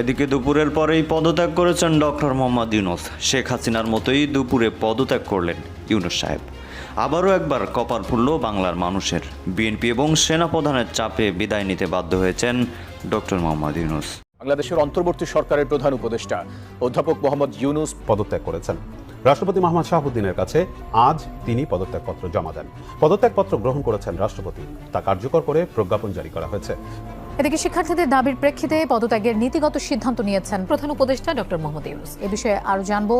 এদিকে দুপুরের পরেই পদত্যাগ করেছেন ডক্টর মোহাম্মদ ইউনুস। শেখ হাসিনার মতোই দুপুরে পদত্যাগ করলেন ইউনুস সাহেব। আবারও একবার কপার ফুলল বাংলার মানুষের। বিএনপি এবং সেনাপ্রধানের চাপে বিদায় নিতে বাধ্য হয়েছেন ডক্টর মোহাম্মদ ইউনুস। বাংলাদেশের অন্তর্বর্তী সরকারের প্রধান উপদেষ্টা অধ্যাপক মোহাম্মদ ইউনুস পদত্যাগ করেছেন। রাষ্ট্রপতি মোহাম্মদ শাহাবুদ্দিনের কাছে আজ তিনি পদত্যাগপত্র জমা দেন। পদত্যাগপত্র গ্রহণ করেছেন রাষ্ট্রপতি। তা কার্যকর করে প্রজ্ঞাপন জারি করা হয়েছে। এদিকে শিক্ষার্থীদের দাবির প্রেক্ষিতে পদত্যাগের নীতিগত সিদ্ধান্ত নিয়েছেন প্রধান উপদেষ্টা ডক্টর মোহাম্মদ ইউনুস। এ বিষয়ে আরও জানব।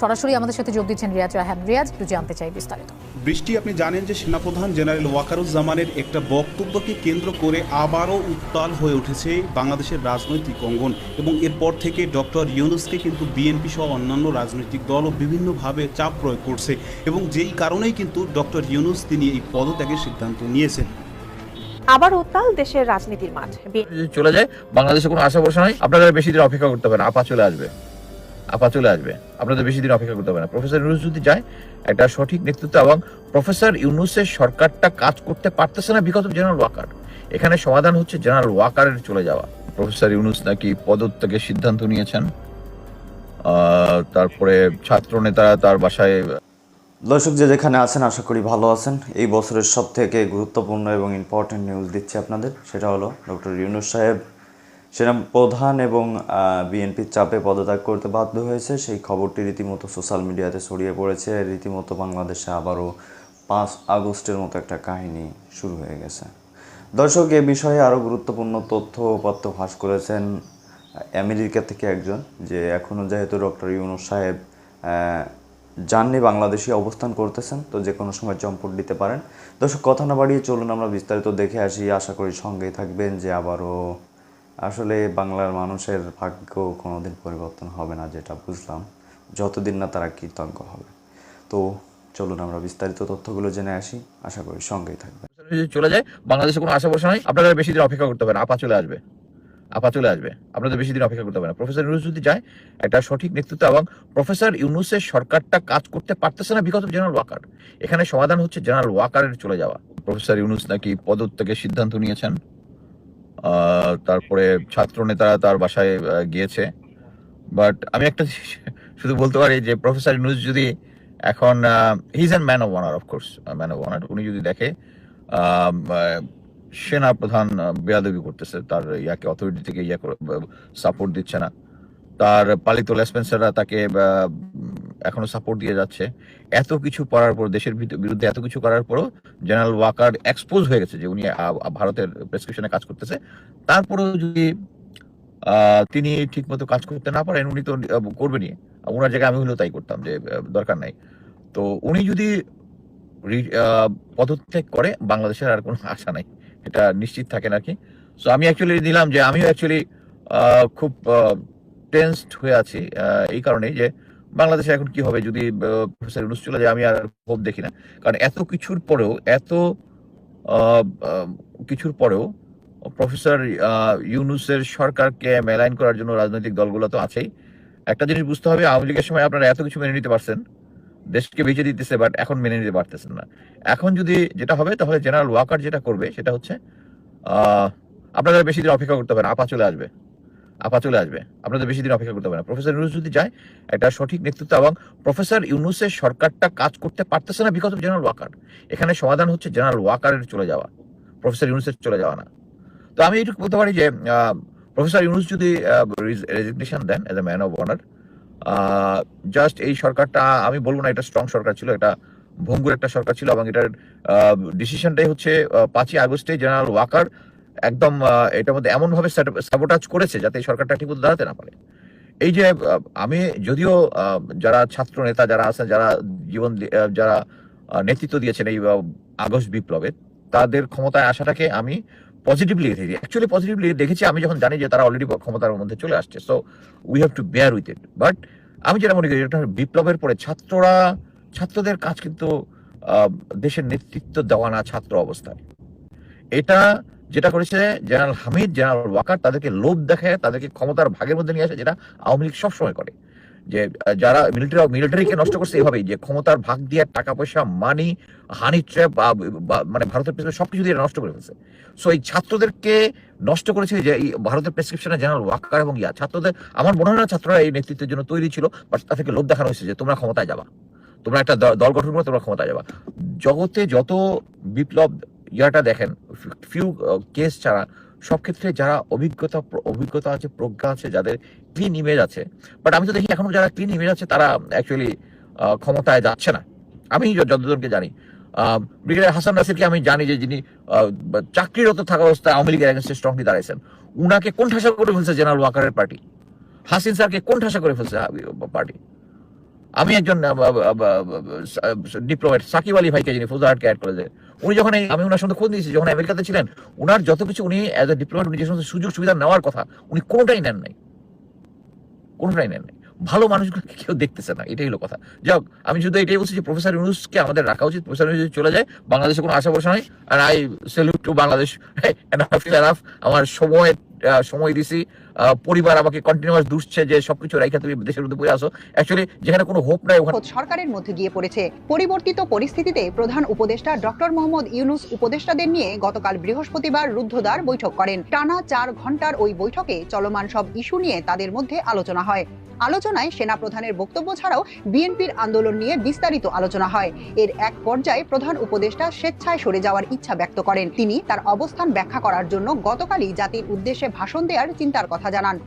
সরাসরি আমাদের সাথে যোগ দিচ্ছেন রিয়াজ রাহান। রিয়াজ, একটু জানতে চাই বিস্তারিত। বৃষ্টি, আপনি জানেন যে সেনাপ্রধান জেনারেল ওয়াকারুজ্জামানের একটা বক্তব্যকে কেন্দ্র করে আবারও উত্তাল হয়ে উঠেছে বাংলাদেশের রাজনৈতিক অঙ্গন এবং এরপর থেকে ডক্টর ইউনুসকে কিন্তু বিএনপি সহ অন্যান্য রাজনৈতিক দলও বিভিন্নভাবে চাপ প্রয়োগ করছে এবং যেই কারণেই কিন্তু ডক্টর ইউনুস তিনি এই পদত্যাগের সিদ্ধান্ত নিয়েছেন। আবার উত্তাল দেশের রাজনীতির মাঠ। চলে যায়, বাংলাদেশে কোনো আশা ভরসা নাই। আপনাদের বেশি দিন অপেক্ষা করতে হবে না। আপা চলে আসবে। আপা চলে আসবে। আপনাদের বেশি দিন অপেক্ষা করতে হবে না। প্রফেসর ইউনুস যদি যায়, একটা সঠিক নেতৃত্ব এবং প্রফেসর ইউনুসের সরকারটা কাজ করতে পারতেছে না অফ জেনারেল ওয়াকার এখানে সমাধান হচ্ছে জেনারেল ওয়াকারের চলে যাওয়া। প্রফেসর ইউনুস নাকি পদত্যাগের সিদ্ধান্ত নিয়েছেন। তারপরে ছাত্র নেতারা তার বাসায় দর্শক যে যেখানে আছেন, আশা করি ভালো আছেন। এই বছরের সব থেকে গুরুত্বপূর্ণ এবং ইম্পর্টেন্ট নিউজ দিচ্ছি আপনাদের, সেটা হলো ডক্টর ইউনুস সাহেব সেনা প্রধান এবং বিএনপির চাপে পদত্যাগ করতে বাধ্য হয়েছে। সেই খবরটি রীতিমতো সোশ্যাল মিডিয়াতে ছড়িয়ে পড়েছে। রীতিমতো বাংলাদেশে আবারও পাঁচ আগস্টের মতো একটা কাহিনী শুরু হয়ে গেছে। দর্শক, এ বিষয়ে আরও গুরুত্বপূর্ণ তথ্য তথ্যপত্র ফাঁস করেছেন আমেরিকা থেকে একজন, যে এখনও যেহেতু ডক্টর ইউনুস সাহেব যাননি, বাংলাদেশে অবস্থান করতেছেন, তো যে কোনো সময় চম্পট দিতে পারেন। দর্শক, কথা না বাড়িয়ে চলুন, আমরা বিস্তারিত দেখে আসি। আশা করি সঙ্গেই থাকবেন যে আবারও আসলে বাংলার মানুষের ভাগ্য কোনোদিন পরিবর্তন হবে না, যেটা বুঝলাম। যতদিন না তারা কৃতজ্ঞ হবে। তো চলুন, আমরা বিস্তারিত তথ্যগুলো জেনে আসি। আশা করি সঙ্গেই থাকবেন। চলে যায়, বাংলাদেশে কোনো আশা ভরসা নাই আপনাদের বেশি দিন অপেক্ষা করতে হবে না আপা চলে আসবে। আপা চলে আসবে। আপনাদের বেশি দিন অপেক্ষা করতে হবে না। প্রফেসর ইউনুস যদি যায়, একটা সঠিক নেতৃত্ব এবং প্রফেসর ইউনুসের সরকারটা কাজ করতে পারতেছে না বিকজ অফ জেনারেল ওয়াকার। এখানে সমাধান হচ্ছে জেনারেল ওয়াকারের চলে যাওয়া। প্রফেসর ইউনুস নাকি পদত্যাগের সিদ্ধান্ত নিয়েছেন। তারপরে ছাত্র নেতারা তার বাসায় গিয়েছে। বাট আমি একটা শুধু বলতে পারি যে প্রফেসর ইউনুস যদি এখন he's an man of honour of course man of honour উনি যদি দেখে সেনা প্রধান বেয়াদবি করতেছে, তার ইয়াকে অথরিটি থেকে ইয়া সাপোর্ট দিচ্ছে না। তার পালিত লেসপেন্সাররা তাকে এখনও সাপোর্ট দিয়ে যাচ্ছে। এত কিছু করার পর, দেশের বিরুদ্ধে এত কিছু করার পরও জেনারেল ওয়াকার এক্সপোজ হয়ে গেছে যে উনি ভারতের প্রেসক্রিপশনে কাজ করতেছে। তারপরেও যদি তিনি ঠিক মতো কাজ করতে না পারেন, উনি তো করবেনই ওনার জায়গায় আমি হলেও তাই করতাম যে দরকার নাই। তো উনি যদি পদত্যাগ করে, বাংলাদেশের আর কোনো আশা নাই। এটা নিশ্চিত থাকেন আর কি সো আমি অ্যাকচুয়ালি নিলাম যে আমিও অ্যাকচুয়ালি খুব টেন্সড হয়ে আছি এই কারণেই যে বাংলাদেশে এখন কি হবে যদি প্রফেসর ইউনুস চলে যায়, আমি আর হোপ দেখি না। কারণ এত কিছুর পরেও, এত কিছুর পরেও প্রফেসর ইউনুসের সরকারকে মেলাইন করার জন্য রাজনৈতিক দলগুলো তো আছেই। একটা জিনিস বুঝতে হবে, আওয়ামী লীগের সময় আপনারা এত কিছু মেনে নিতে পারছেন। দেশকে বেঁচে দিতেছে বাট এখন মেনে নিতে পারতেছেন না। এখন যদি যেটা হবে, তাহলে জেনারেল ওয়াকার যেটা করবে, সেটা হচ্ছে আপনাদের বেশি দিন অপেক্ষা করতে হবে না, আপা চলে আসবে। আপা চলে আসবে। আপনাদের বেশি দিন অপেক্ষা করতে হবে না। প্রফেসর ইউনুস যদি যায়, একটা সঠিক নেতৃত্ব এবং প্রফেসর ইউনুসের সরকারটা কাজ করতে পারতেছে না বিকজ অফ জেনারেল ওয়াকার এখানে সমাধান হচ্ছে জেনারেল ওয়াকারের চলে যাওয়া। প্রফেসর ইউনুসের চলে যাওয়া না। তো আমি এটুকু বলতে পারি যে প্রফেসর ইউনুস যদি resignation then as a man of honour just এই সরকারটা, আমি বলব না এটা স্ট্রং সরকার ছিল, এটা ভঙ্গুর একটা সরকার ছিল এবং এটার ডিসিশনটাই হচ্ছে পাঁচই আগস্টে জেনারেল ওয়াকার একদম এটার মধ্যে এমন ভাবে সাবোটাজ করেছে যাতে এই সরকারটা ঠিক মতো দাঁড়াতে না পারে। এই যে আমি যদিও যারা ছাত্র নেতা, যারা আছেন যারা জীবন যারা নেতৃত্ব দিয়েছেন এই আগস্ট বিপ্লবে, তাদের ক্ষমতায় আসাটাকে আমি পজিটিভলি দেখি। অ্যাকচুয়ালি পজিটিভলি দেখেছি, আমি যখন জানি যে তারা অলরেডি ক্ষমতার মধ্যে চলে আসছে so we have to bear with it but আমি যেটা মনে করি, এটা বিপ্লবের পরে ছাত্ররা, ছাত্রদের কাজ কিন্তু দেশের নেতৃত্ব দেওয়া না ছাত্র অবস্থায়। এটা যেটা করেছে জেনারেল হামিদ, জেনারেল ওয়াকার, তাদেরকে লোভ দেখায়, তাদেরকে ক্ষমতার ভাগের মধ্যে নিয়ে আসে, যেটা আওয়ামী লীগ সবসময় করে। যে যারা মিলিটারি মিলিটারিকে নষ্ট করছে এভাবেই, যে ক্ষমতার ভাগ দিয়ে টাকা পয়সা মানি হানি ট্র্যাপ মানে ভারতের পেছনে সবকিছু দিয়ে নষ্ট করে ফেলছে। সো এই ছাত্রদেরকে নষ্ট করেছে যে, এই ভারতের প্রেসক্রিপশনে জেনারেল ওয়াকার এবং ইয়া। ছাত্রদের, আমার মনে হয় না ছাত্ররা এই নেতৃত্বের জন্য তৈরি ছিল বাট তা থেকে লোভ দেখানো হয়েছে যে, তোমরা ক্ষমতায় যাবা। তোমরা একটা দল গঠন করে, তোমরা ক্ষমতায় যাবা। জগতে যত বিপ্লব, ইয়াটা দেখেন, ফিউ কেস ছাড়া সব ক্ষেত্রে যারা অভিজ্ঞতা অভিজ্ঞতা আছে, প্রজ্ঞা আছে, যাদের ক্লিন ইমেজ আছে বাট আমি তো দেখি এখনও যারা ক্লিন ইমেজ আছে, তারা অ্যাকচুয়ালি ক্ষমতায় যাচ্ছে না। আমি য- যতদূরকে জানি। ব্রিগেডিয়ার হাসান নাসিরকে আমি জানি যে যিনি চাকরিরত থাকা অবস্থায় আওয়ামী লীগের এগেন্স্টে স্ট্রংলি দাঁড়াইছেন। উনাকে কোন ঠাসা করে ফেলছে জেনারেল ওয়াকারের পার্টি হাসিন স্যারকে কোন ঠাসা করে ফেলছে পার্টি আমি একজন ডিপ্লোমেট সাকিব আলী ভাইকে যিনি ফুজাহাটকে অ্যাড করে দেয় উনি যখন আমি ওনার সঙ্গে খোঁজ নিয়েছি, যখন আমেরিকাতে ছিলেন ওনার যত কিছু উনি অ্যাজ এ ডিপ্লোমেট উনি যে সমস্ত সুযোগ সুবিধা নেওয়ার কথা, উনি কোনোটাই নেন নাই। কোনোটাই নেন নাই। ভালো মানুষগুলোকে কেউ দেখতেছে না, এটাই হলো কথা। যাক, আমি শুধু এটাই বলছি যে প্রফেসর ইউনুসকে আমাদের রাখা উচিত। প্রফেসর ইউনুস চলে যায়, বাংলাদেশে কোনো আশা ভরসা নাই। আর আই সেলুট টু বাংলাদেশ আমার সময় সময় দিছি। পরিবার আমাকে কন্টিনিউয়াস দুষছে যে সবকিছু রাইখা তুমি দেশের মধ্যে বই আসো। অ্যাকচুয়ালি যেখানে কোনো হোপ নাই, ওখানে সরকারের মধ্যে গিয়ে পড়েছে। পরিবর্তিত পরিস্থিতিতে প্রধান উপদেষ্টা ডক্টর মোহাম্মদ ইউনুস উপদেষ্টাদের নিয়ে গতকাল বৃহস্পতিবার রুদ্ধদ্বার বৈঠক করেন। টানা চার ঘণ্টার ওই বৈঠকে চলমান সব ইস্যু নিয়ে তাদের মধ্যে আলোচনা হয়। আলোচনায় সেনা প্রধানের বক্তব্য ছাড়াও বিএনপির আন্দোলন নিয়ে বিস্তারিত আলোচনা হয়। এর এক পর্যায়ে প্রধান উপদেষ্টা স্বেচ্ছায় সরে যাওয়ার ইচ্ছা ব্যক্ত করেন। তিনি তার অবস্থান ব্যাখ্যা করার জন্য গতকালই জাতির উদ্দেশ্যে ভাষণ দেওয়ার চিন্তার কথা জানান।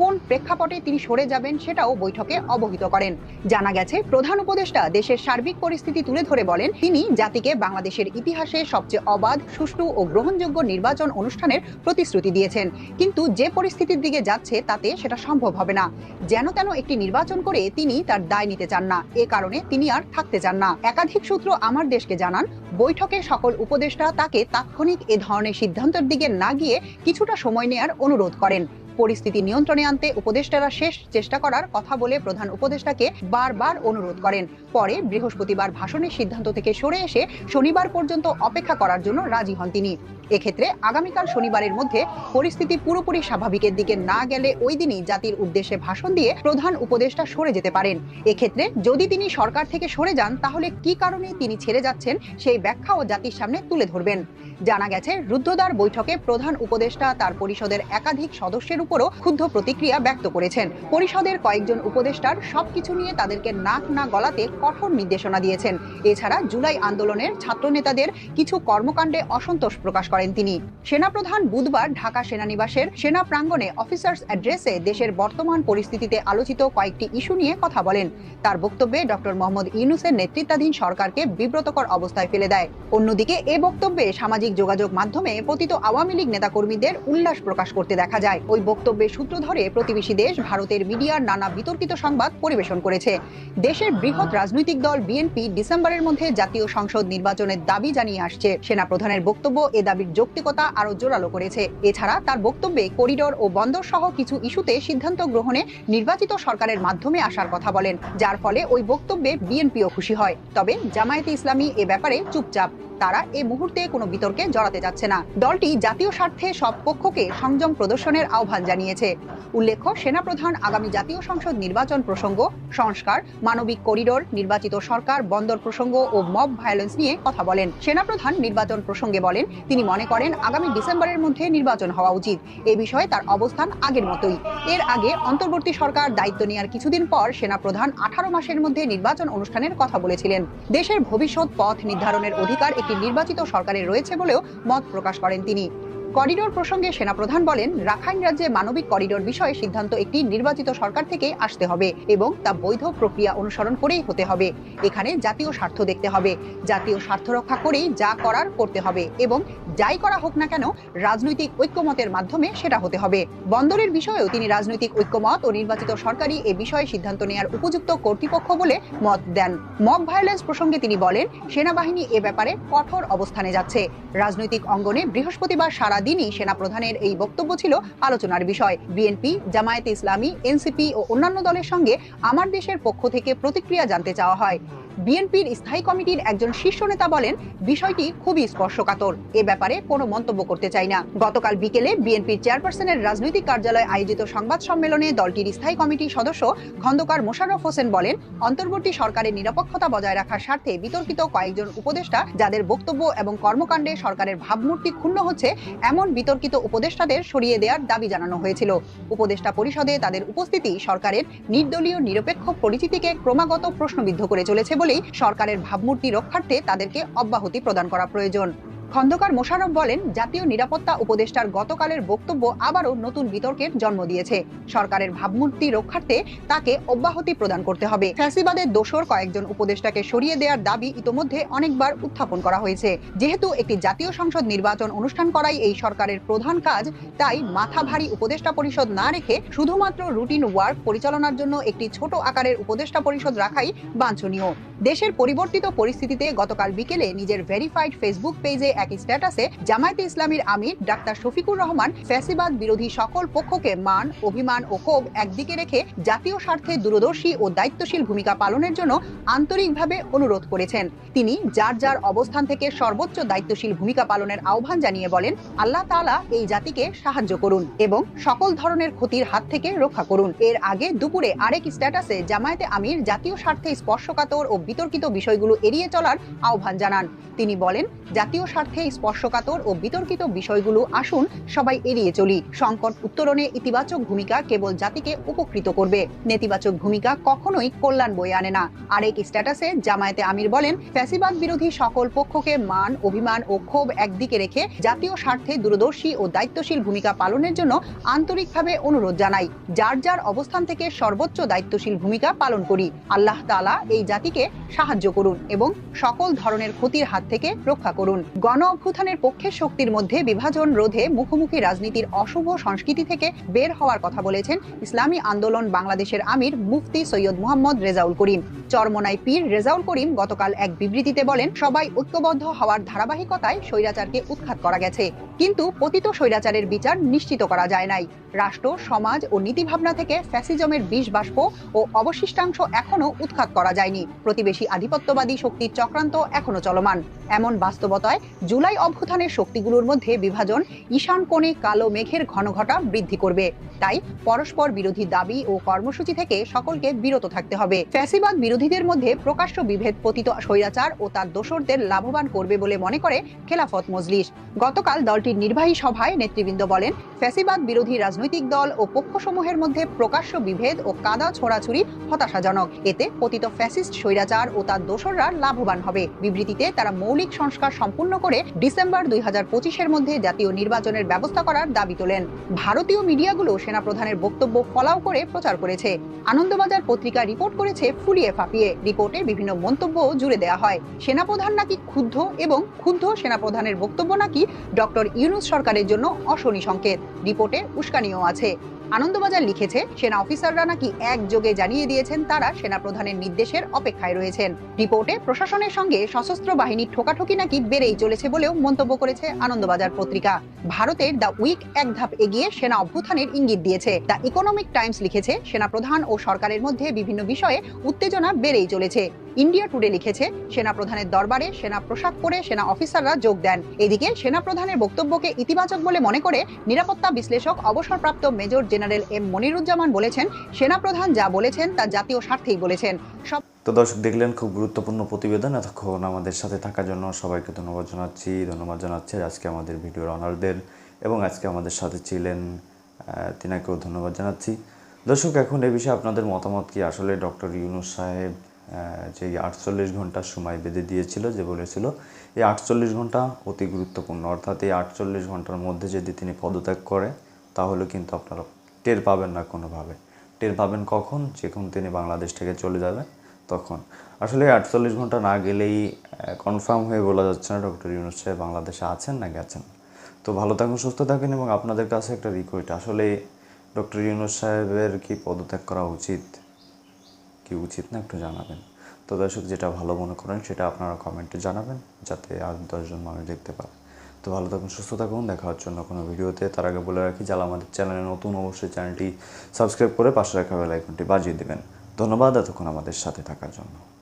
কোন প্রেক্ষাপটে তিনি সরে যাবেন সেটাও বৈঠকে অবহিত করেন। জানা গেছে, প্রধান উপদেষ্টা দেশের সার্বিক পরিস্থিতি তুলে ধরে বলেন, তিনি জাতিকে বাংলাদেশের ইতিহাসে সবচেয়ে অবাধ, সুষ্ঠু ও গ্রহণযোগ্য নির্বাচন অনুষ্ঠানের প্রতিশ্রুতি দিয়েছেন। কিন্তু যে পরিস্থিতির দিকে যাচ্ছে তাতে সেটা সম্ভব হবে না। যেন তেন একটি নির্বাচন করে তিনি তার দায় নিতে চান না। এ কারণে তিনি আর থাকতে চান না। একাধিক সূত্র আমার দেশকে জানান, বৈঠকে সকল উপদেষ্টা তাকে তাৎক্ষণিক এ ধরনের সিদ্ধান্তের দিকে না গিয়ে কিছুটা সময় নেয়ার অনুরোধ করেন। পরিস্থিতি নিয়ন্ত্রণে আনতে উপদেষ্টারা শেষ চেষ্টা করার কথা বলে প্রধান উপদেষ্টাকে বারবার অনুরোধ করেন। পরে বৃহস্পতিবার ভাষণের সিদ্ধান্ত থেকে সরে এসে শনিবার পর্যন্ত অপেক্ষা করার জন্য রাজি হন তিনি। এক্ষেত্রে আগামীকাল শনিবারের মধ্যে পরিস্থিতি পুরোপুরি স্বাভাবিকের দিকে না গেলে ওই দিনই জাতির উদ্দেশ্যে ভাষণ দিয়ে প্রধান উপদেষ্টা সরে যেতে পারেন। এক্ষেত্রে যদি তিনি সরকার থেকে সরে যান, তাহলে কি কারণে তিনি ছেড়ে যাচ্ছেন সেই ব্যাখ্যাও জাতির সামনে তুলে ধরবেন। জানা গেছে, রুদ্ধদ্বার বৈঠকে প্রধান উপদেষ্টা তার পরিষদের একাধিক সদস্যের উপরও ক্ষুব্ধ প্রতিক্রিয়া ব্যক্ত করেছেন। পরিষদের কয়েকজন উপদেষ্টার সবকিছু নিয়ে তাদেরকে নাক না গলাতে কঠোর নির্দেশনা দিয়েছেন। এছাড়া জুলাই আন্দোলনের ছাত্র নেতাদের কিছু কর্মকাণ্ডে অসন্তোষ প্রকাশ করেন তিনি। সেনাপ্রধান বুধবার ঢাকা সেনানিবাসের সেনা প্রাঙ্গণে অফিসার্স অ্যাড্রেসে দেশের বর্তমান পরিস্থিতিতে আলোচিত কয়েকটি ইস্যু নিয়ে কথা বলেন। তার বক্তব্যে ডক্টর মোহাম্মদ ইউনুসের নেতৃত্বাধীন সরকারকে বিব্রতকর অবস্থায় ফেলে দেয়। অন্যদিকে এ বক্তব্যে সামাজিক যোগাযোগ মাধ্যমে পতিত আওয়ামী লীগ নেতাকর্মীদের উল্লাস প্রকাশ করতে দেখা যায়। ওই বক্তব্যের সূত্র ধরে প্রতিবেশী দেশ, ভারতের মিডিয়ার নানা বিতর্কিত সংবাদ পরিবেশন করেছে। দেশের বৃহৎ রাজনৈতিক দল বিএনপি ডিসেম্বরের মধ্যে জাতীয় সংসদ নির্বাচনের দাবি জানিয়ে আসছে। সেনা প্রধানের বক্তব্য এ দাবির যৌক্তিকতা আরও জোরালো করেছে। এছাড়া তার বক্তব্যে করিডোর ও বন্দর সহ কিছু ইস্যুতে সিদ্ধান্ত গ্রহণে নির্বাচিত সরকারের মাধ্যমে আসার কথা বলেন, যার ফলে ওই বক্তব্যে বিএনপিও খুশি হয়। তবে জামায়াতে ইসলামী এ ব্যাপারে চুপচাপ। তারা এ মুহূর্তে কোনো বিতর্কে জড়াতে যাচ্ছে না। দলটি জাতীয় স্বার্থে সব পক্ষকে সংযম প্রদর্শনের আহ্বান জানিয়েছে। উল্লেখ্য, সেনাপ্রধান আগামী জাতীয় সংসদ নির্বাচন প্রসঙ্গ, সংস্কার, মানবিক করিডোর, নির্বাচিত সরকার, বন্দর প্রসঙ্গ ও মব ভায়োলেন্স নিয়ে কথা বলেন। সেনাপ্রধান নির্বাচন প্রসঙ্গে বলেন, তিনি মনে করেন আগামী ডিসেম্বরের মধ্যে নির্বাচন হওয়া উচিত। এ বিষয়ে তার অবস্থান আগের মতোই। এর আগে অন্তর্বর্তী সরকার দায়িত্ব নেওয়ার কিছুদিন পর সেনাপ্রধান আঠারো মাসের মধ্যে নির্বাচন অনুষ্ঠানের কথা বলেছিলেন। দেশের ভবিষ্যৎ পথ নির্ধারণের অধিকার একটি নির্বাচিত সরকারের রয়েছে বলেও মত প্রকাশ করেন তিনি। করিডোর প্রসঙ্গে সেনাপ্রধান বলেন, রাখাইন রাজ্যে মানবিক করিডোর বিষয়ে সিদ্ধান্ত একটি নির্বাচিত সরকার থেকে আসতে হবে এবং তা বৈধ প্রক্রিয়া অনুসরণ করেই হতে হবে। এখানে জাতীয় স্বার্থ দেখতে হবে। জাতীয় স্বার্থ রক্ষা করেই যা করার করতে হবে এবং যাই করা হোক না কেন, রাজনৈতিক ঐক্যমতের মাধ্যমে সেটা হতে হবে। বন্দরের বিষয়েও তিনি রাজনৈতিক ঐক্যমত ও নির্বাচিত সরকারই এ বিষয়ে সিদ্ধান্ত নেওয়ার উপযুক্ত কর্তৃপক্ষ বলে মত দেন। মব ভায়োলেন্স প্রসঙ্গে তিনি বলেন, সেনাবাহিনী এ ব্যাপারে কঠোর অবস্থানে যাচ্ছে। রাজনৈতিক অঙ্গনে বৃহস্পতিবার সারাদিনই সেনাপ্রধানের এই বক্তব্য ছিল আলোচনার বিষয়। বিএনপি, জামায়াতে ইসলামী, এনসিপি ও অন্যান্য দলের সঙ্গে আমার দেশের পক্ষ থেকে প্রতিক্রিয়া জানতে চাওয়া হয়। বিএনপির স্থায়ী কমিটির একজন শীর্ষ নেতা বলেন, বিষয়টি খুবই স্পর্শকাতর। এ ব্যাপারে কোনো মন্তব্য করতে চাই না। গতকাল বিকেলে বিএনপির চেয়ারপারসনের রাজনৈতিক কার্যালয়ে আয়োজিত সংবাদ সম্মেলনে দলটির স্থায়ী কমিটির সদস্য খন্দকার মোশাররফ হোসেন বলেন, অন্তর্বর্তী সরকারের নিরপেক্ষতা বজায় রাখার স্বার্থে বিতর্কিত কয়েকজন উপদেষ্টা যাদের বক্তব্য এবং কর্মকাণ্ডে সরকারের ভাবমূর্তি ক্ষুণ্ণ হচ্ছে, এমন বিতর্কিত উপদেষ্টাদের সরিয়ে দেওয়ার দাবি জানানো হয়েছিল। উপদেষ্টা পরিষদে তাদের উপস্থিতি সরকারের নির্দলীয় নিরপেক্ষ পরিচিতিকে ক্রমাগত প্রশ্নবিদ্ধ করে চলেছে বলেই সরকারের ভাবমূর্তি রক্ষার্থে তাদেরকে অব্যাহতি প্রদান করা প্রয়োজন। খন্দকার মোশাররফ বলেন, জাতীয় নিরাপত্তা উপদেষ্টার গতকালের বক্তব্য আবারও নতুন বিতর্কের জন্ম দিয়েছে। সরকারের ভাবমূর্তি রক্ষার্থে তাকে অব্যাহতি প্রদান করতে হবে। ফ্যাসিবাদের দোষর কয়েকজন উপদেষ্টাকে সরিয়ে দেওয়ার দাবি ইতোমধ্যে অনেকবার উত্থাপন করা হয়েছে। যেহেতু একটি জাতীয় সংসদ নির্বাচন অনুষ্ঠান করাই এই সরকারের প্রধান কাজ, তাই মাথা ভারী উপদেষ্টা পরিষদ না রেখে শুধুমাত্র রুটিন ওয়ার্ক পরিচালনার জন্য একটি ছোট আকারের উপদেষ্টা পরিষদ রাখাই বাঞ্ছনীয়। দেশের পরিবর্তিত পরিস্থিতিতে গতকাল বিকেলে নিজের ভেরিফাইড ফেসবুক পেজে স্ট্যাটাসে জামায়াতে ইসলামীর আমির ডাক্তার শফিকুর রহমান ফ্যাসিবাদ বিরোধী সকল পক্ষকে মান, অভিমান ও ক্ষোভ একদিকে রেখে জাতীয় স্বার্থে দূরদর্শী ও দায়িত্বশীল ভূমিকা পালনের জন্য আন্তরিকভাবে অনুরোধ করেছেন। তিনি যার যার অবস্থান থেকে সর্বোচ্চ দায়িত্বশীল ভূমিকা পালনের আহ্বান জানিয়ে বলেন, আল্লাহ তাআলা এই জাতিকে সাহায্য করুন এবং সকল ধরনের ক্ষতির হাত থেকে রক্ষা করুন। এর আগে দুপুরে আরেক স্ট্যাটাসে জামায়াতে আমির জাতীয় স্বার্থে স্পর্শকাতর ও বিতর্কিত বিষয়গুলো এড়িয়ে চলার আহ্বান জানান। তিনি বলেন, জাতীয় স্পর্শকাতর ও বিতর্কিত বিষয়গুলো আসুন সবাই এড়িয়ে চলি। সংকট উত্তরণে ইতিবাচক ভূমিকা কেবল জাতিকে উপকৃত করবে। নেতিবাচক ভূমিকা কখনোই কল্যাণ বয়ে আনে না। আরেক স্ট্যাটাসে জামায়াতে আমির বলেন, ফ্যাসিবাদ বিরোধী সকল পক্ষকে মান, অভিমান ও ক্ষোভ একদিকে রেখে জাতীয় স্বার্থে দূরদর্শী ও দায়িত্বশীল ভূমিকা পালনের জন্য আন্তরিকভাবে অনুরোধ জানাই। যার যার অবস্থান থেকে সর্বোচ্চ দায়িত্বশীল ভূমিকা পালন করি। আল্লাহ তাআলা এই জাতিকে সাহায্য করুন এবং সকল ধরনের ক্ষতির হাত থেকে রক্ষা করুন। গণ অভ্যুত্থানের পক্ষের শক্তির মধ্যে বিভাজন রোধে মুখোমুখি রাজনীতির অশুভ সংস্কৃতি থেকে বের হওয়ার কথা বলেছেন ইসলামী আন্দোলন বাংলাদেশের আমির মুফতি সৈয়দ মোহাম্মদ রেজাউল করিম। চরমনাই পীর রেজাউল করিম গতকাল এক বিবৃতিতে বলেন, সবাই ঐক্যবদ্ধ হওয়ার ধারাবাহিকতায় স্বৈরাচারকে উৎখাত করা গেছে, কিন্তু পতিত স্বৈরাচারের বিচার নিশ্চিত করা যায় নাই। রাষ্ট্র, সমাজ ও নীতিভাবনা থেকে ফ্যাসিজমের বিষ বাষ্প ও অবশিষ্টাংশ এখনও উৎখাত করা যায়নি। প্রতিবেশী আধিপত্যবাদী শক্তির চক্রান্ত এখনও চলমান। এমন বাস্তবতায় জুলাই অভ্যুত্থানের শক্তিগুলোর মধ্যে বিভাজন ঈশান কোণে কালো মেঘের ঘনঘটা বৃদ্ধি করবে। তাই পরস্পর বিরোধী দাবি ও কর্মসূচি থেকে সকলকে বিরত থাকতে হবে। ফ্যাসিবাদ বিরোধীদের মধ্যে প্রকাশ্য বিভেদ, পতিত স্বৈরাচার ও তার দোসরদের লাভবান করবে বলে মনে করে খেলাফত মজলিস। গতকাল দলটির নির্বাহী সভায় নেতৃবৃন্দ বলেন, ফ্যাসিবাদ বিরোধী রাজনৈতিক দল ও পক্ষসমূহের মধ্যে প্রকাশ্য বিভেদ ও কাদা ছোড়াছুরি হতাশাজনক। এতে পতিত ফ্যাসিস্ট স্বৈরাচার ও তার দোসররা লাভবান হবে। বিবৃতিতে তারা মৌলিক সংস্কার সম্পূর্ণ করে ডিসেম্বর দুই হাজার পঁচিশের মধ্যে জাতীয় নির্বাচনের ব্যবস্থা করার দাবি তোলেন। ভারতীয় মিডিয়াগুলো সেনাপ্রধানের বক্তব্য ফলাও করে প্রচার করেছে। আনন্দবাজার পত্রিকা রিপোর্ট করেছে ফুলিয়ে ফাঁপিয়ে। রিপোর্টে বিভিন্ন মন্তব্য জুড়ে দেওয়া হয়। সেনাপ্রধান নাকি ক্ষুব্ধ এবং ক্ষুব্ধ সেনাপ্রধানের বক্তব্য নাকি ডক্টর ইউনুস সরকারের জন্য অশনি সংকেত। রিপোর্টে উস্কানিও আছে। আনন্দবাজার লিখেছে, সেনা অফিসাররা নাকি একযোগে জানিয়ে দিয়েছেন তারা সেনাপ্রধানের নির্দেশের অপেক্ষায় রয়েছেন। রিপোর্টে প্রশাসনের সঙ্গে সশস্ত্র বাহিনীর ঠোকাঠুকি নাকি বেড়েই চলেছে বলেও মন্তব্য করেছে আনন্দবাজার পত্রিকা। ভারতের দ্য উইক এক ধাপ এগিয়ে সেনা অভ্যুত্থানের ইঙ্গিত দিয়েছে। দ্য ইকোনমিক টাইমস লিখেছে, সেনা প্রধান ও সরকারের মধ্যে বিভিন্ন বিষয়ে উত্তেজনা বেড়েই চলেছে। ইন্ডিয়া টুডে লিখেছে, সেনাপ্রধানের দরবারে সেনা পোশাক পরে সেনা অফিসাররা যোগ দেন। এদিকে সেনাপ্রধানের বক্তব্যকে ইতিবাচক বলে মনে করে নিরাপত্তা বিশ্লেষক অবসরপ্রাপ্ত মেজর জেনারেল এম মনিরুজ্জামান বলেছেন, সেনাপ্রধান যা বলেছেন তা জাতীয় স্বার্থেই বলেছেন। সব তো দর্শক, দেখলেন খুব গুরুত্বপূর্ণ প্রতিবেদন। এতক্ষণ আমাদের সাথে থাকার জন্য সবাইকে ধন্যবাদ জানাচ্ছি। ধন্যবাদ জানাচ্ছি আজকে আমাদের ভিডিওর অনারদের এবং আজকে আমাদের সাথে ছিলেন তিনাকেও ধন্যবাদ জানাচ্ছি। দর্শক, এখন এ বিষয়ে আপনাদের মতামত কি? আসলে ডক্টর ইউনুস সাহেব যে আটচল্লিশ ঘণ্টার সময় বেঁধে দিয়েছিল, যে বলেছিল, এই আটচল্লিশ ঘণ্টা অতি গুরুত্বপূর্ণ। অর্থাৎ এই আটচল্লিশ ঘণ্টার মধ্যে যদি তিনি পদত্যাগ করে তাহলে কিন্তু আপনারা টের পাবেন না কোনোভাবে। টের পাবেন কখন? যখন তিনি বাংলাদেশ থেকে চলে যাবেন, তখন। আসলে আটচল্লিশ ঘণ্টা না গেলেই কনফার্ম হয়ে বলা যাচ্ছে না ডক্টর ইউনুস সাহেব বাংলাদেশে আছেন না। গেছেন তো ভালো থাকুন, সুস্থ থাকুন এবং আপনাদের কাছে একটা রিকোয়েস্ট আসলে ডক্টর ইউনুস সাহেবের কি পদত্যাগ করা উচিত? কি উচিত না একটু জানাবেন। তো দর্শক, যেটা ভালো মনে করেন সেটা আপনারা কমেন্টে জানাবেন, যাতে আর দশজন মানুষ দেখতে পারে। তো ভালো থাকুন, সুস্থ থাকুন, দেখা হচ্ছে অন্য কোনো ভিডিওতে। তার আগে বলে রাখি, যারা আমাদের চ্যানেলে নতুন, অবশ্যই চ্যানেলটি সাবস্ক্রাইব করে পাশে রাখা বেল আইকনটি বাজিয়ে দেবেন। ধন্যবাদ এতক্ষণ আমাদের সাথে থাকার জন্য।